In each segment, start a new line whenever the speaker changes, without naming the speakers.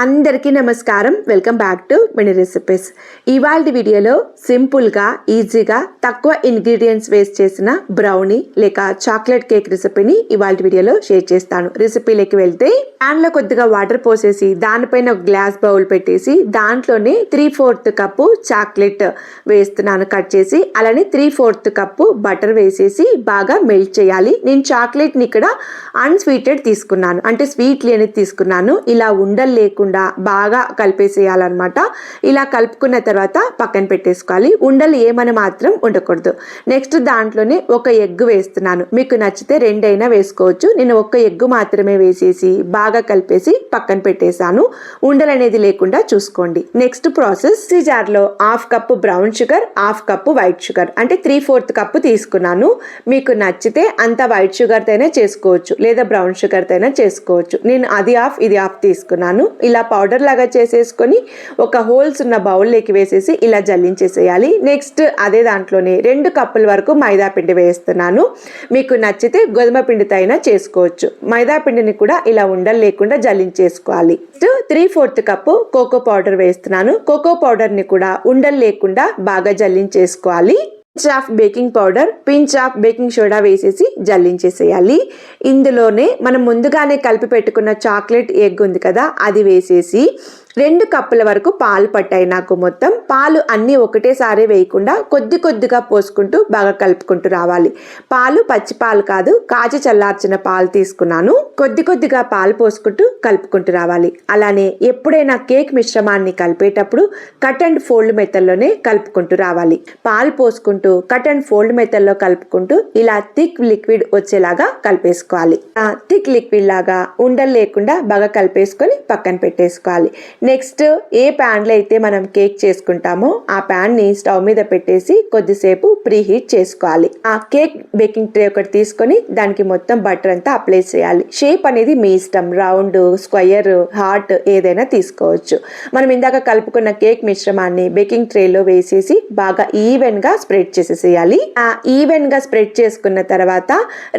అందరికీ నమస్కారం. Welcome back to mini recipes ఇవాళ వీడియోలో సింపుల్గా ఈజీగా తక్కువ ఇంగ్రీడియంట్స్ వేస్ట్ చేసిన బ్రౌనీ లేక చాక్లెట్ కేక్ రెసిపీని ఇవాళ వీడియోలో షేర్ చేస్తాను. రెసిపీలోకి వెళ్తే ప్యాన్లో కొద్దిగా వాటర్ పోసేసి దానిపైన ఒక గ్లాస్ బౌల్ పెట్టేసి దాంట్లోనే త్రీ ఫోర్త్ కప్పు చాక్లెట్ వేస్తున్నాను కట్ చేసి అలానే త్రీ ఫోర్త్ కప్పు బటర్ వేసేసి బాగా మెల్ట్ చేయాలి. నేను చాక్లెట్ని ఇక్కడ అన్స్వీటెడ్ తీసుకున్నాను. అంటే స్వీట్ అనేది తీసుకున్నాను. ఇలా ఉండలు లేకుండా బాగా కలిపేసేయాలన్నమాట. ఇలా కలుపుకున్న తర్వాత పక్కన పెట్టేసుకోవాలి. ఉండలు ఏమని మాత్రం ఉండకూడదు. నెక్స్ట్ దాంట్లోనే ఒక ఎగ్ వేస్తున్నాను. మీకు నచ్చితే రెండైనా వేసుకోవచ్చు. నేను ఒక్క ఎగ్ మాత్రమే వేసేసి బాగా కలిపేసి పక్కన పెట్టేశాను. ఉండలు అనేది లేకుండా చూసుకోండి. Next process. జార్లో half cup brown sugar half cup white sugar అంటే త్రీ ఫోర్త్ కప్పు తీసుకున్నాను. మీకు నచ్చితే అంత వైట్ షుగర్తోనే చేసుకోవచ్చు. లేదా బ్రౌన్ షుగర్తోనే చేసుకోవచ్చు. నేను అది ఆఫ్ ఇది హాఫ్ తీసుకున్నాను. ఇలా పౌడర్ లాగా చేసేసుకొని ఒక హోల్స్ ఉన్న బౌల్లోకి వేసేసి ఇలా జల్లించేసేయాలి. నెక్స్ట్ అదే దాంట్లోనే రెండు కప్పుల వరకు మైదా పిండి వేస్తున్నాను. మీకు నచ్చితే గోధుమ పిండితో అయినా చేసుకోవచ్చు. మైదా పిండిని కూడా ఇలా ఉండలు లేకుండా జల్లించేసుకోవాలి. Next three fourth cup cocoa powder వేస్తున్నాను. కోకో పౌడర్ని కూడా ఉండలు లేకుండా బాగా జల్లించేసుకోవాలి. Pinch of baking powder pinch of baking soda వేసేసి జల్లించేసేయాలి. ఇందులోనే మనం ముందుగానే కలిపి పెట్టుకున్న చాక్లెట్ ఎగ్ ఉంది కదా అది వేసేసి రెండు కప్పుల వరకు పాలు పట్టాయి నాకు మొత్తం. పాలు అన్నీ ఒకటేసారి వేయకుండా కొద్ది కొద్దిగా పోసుకుంటూ బాగా కలుపుకుంటూ రావాలి. పాలు పచ్చి పాలు కాదు కాచి చల్లార్చిన పాలు తీసుకున్నాను. కొద్ది కొద్దిగా పాలు పోసుకుంటూ కలుపుకుంటూ రావాలి. అలానే ఎప్పుడైనా కేక్ మిశ్రమాన్ని కలిపేటప్పుడు కట్ అండ్ ఫోల్డ్ మెథడ్లోనే కలుపుకుంటూ రావాలి. పాలు పోసుకుంటూ కట్ అండ్ ఫోల్డ్ మెథడ్లో కలుపుకుంటూ ఇలా థిక్ లిక్విడ్ వచ్చేలాగా కలిపేసుకోవాలి. థిక్ లిక్విడ్ లాగా ఉండలు లేకుండా బాగా కలిపేసుకొని పక్కన పెట్టేసుకోవాలి. నెక్స్ట్ ఏ ప్యాన్లో అయితే మనం కేక్ చేసుకుంటామో ఆ ప్యాన్ని స్టవ్ మీద పెట్టేసి కొద్దిసేపు ప్రీ హీట్ చేసుకోవాలి. ఆ కేక్ బేకింగ్ ట్రే ఒకటి తీసుకొని దానికి మొత్తం బటర్ అంతా అప్లై చేయాలి. షేప్ అనేది మీ ఇష్టం. రౌండ్ స్క్వయర్ హార్ట్ ఏదైనా తీసుకోవచ్చు. మనం ఇందాక కలుపుకున్న కేక్ మిశ్రమాన్ని బేకింగ్ ట్రేలో వేసేసి బాగా ఈవెన్గా స్ప్రెడ్ చేసేసేయాలి. ఆ ఈవెన్గా స్ప్రెడ్ చేసుకున్న తర్వాత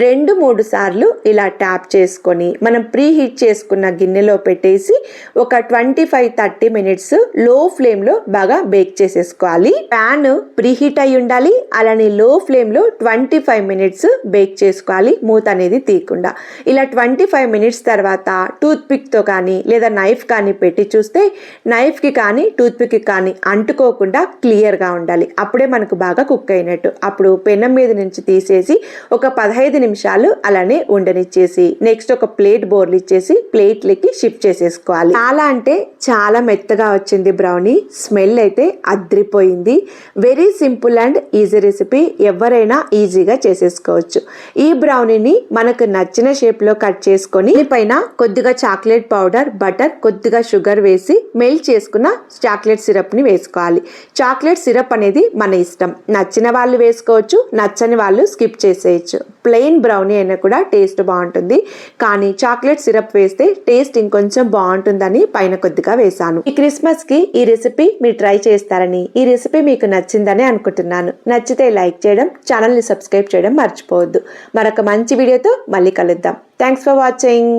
రెండు మూడు సార్లు ఇలా ట్యాప్ చేసుకొని మనం ప్రీ హీట్ చేసుకున్న గిన్నెలో పెట్టేసి ఒక ట్వంటీ ఫైవ్ థర్టీ మినిట్స్లో ఫ్లేమ్లో బాగా బేక్ చేసేసుకోవాలి. ప్యాన్ ప్రీ హీట్ అయి ఉండాలి అలానే లో ఫ్లేమ్లో ట్వంటీ ఫైవ్ మినిట్స్ బేక్ చేసుకోవాలి మూత అనేది తీయకుండా. ఇలా ట్వంటీ ఫైవ్ మినిట్స్ తర్వాత టూత్ కానీ లేదా నైఫ్ కానీ పెట్టి చూస్తే నైఫ్కి కానీ టూత్ కానీ అంటుకోకుండా క్లియర్గా ఉండాలి. అప్పుడే మనకు బాగా కుక్ అయినట్టు. అప్పుడు పెనం మీద నుంచి తీసేసి ఒక పదహైదు నిమిషాలు అలానే ఇచ్చేసి నెక్స్ట్ ఒక ప్లేట్ బోర్లు ఇచ్చేసి ప్లేట్లకి షిఫ్ట్ చేసేసుకోవాలి. చాలా అంటే చాలా మెత్తగా వచ్చింది బ్రౌనీ స్మెల్ అయితే అద్రిపోయింది. Very simple and easy recipe ఎవరైనా ఈజీగా చేసేసుకోవచ్చు. ఈ బ్రౌనీని మనకు నచ్చిన షేప్లో కట్ చేసుకొని పైన కొద్దిగా చాక్లెట్ పౌడర్ బటర్ కొద్దిగా షుగర్ వేసి మెల్ట్ చేసుకున్న చాక్లెట్ సిరప్ని వేసుకోవాలి. చాక్లెట్ సిరప్ అనేది మన ఇష్టం. నచ్చిన వాళ్ళు వేసుకోవచ్చు నచ్చని వాళ్ళు స్కిప్ చేసేయచ్చు. ప్లెయిన్ బ్రౌనీ అయినా కూడా టేస్ట్ బాగుంటుంది. కానీ చాక్లెట్ సిరప్ వేస్తే టేస్ట్ ఇంకొంచెం బాగుంటుందని పైన కొద్దిగా వేశాను. ఈ క్రిస్మస్కి ఈ రెసిపీ మీరు ట్రై చేస్తారని ఈ రెసిపీ మీకు నచ్చిందని అనుకుంటున్నాను. నచ్చితే లైక్ చేయడం ఛానల్ని సబ్స్క్రైబ్ చేయడం మర్చిపోవద్దు. మరొక మంచి వీడియోతో మళ్ళీ కలుద్దాం. Thanks for watching.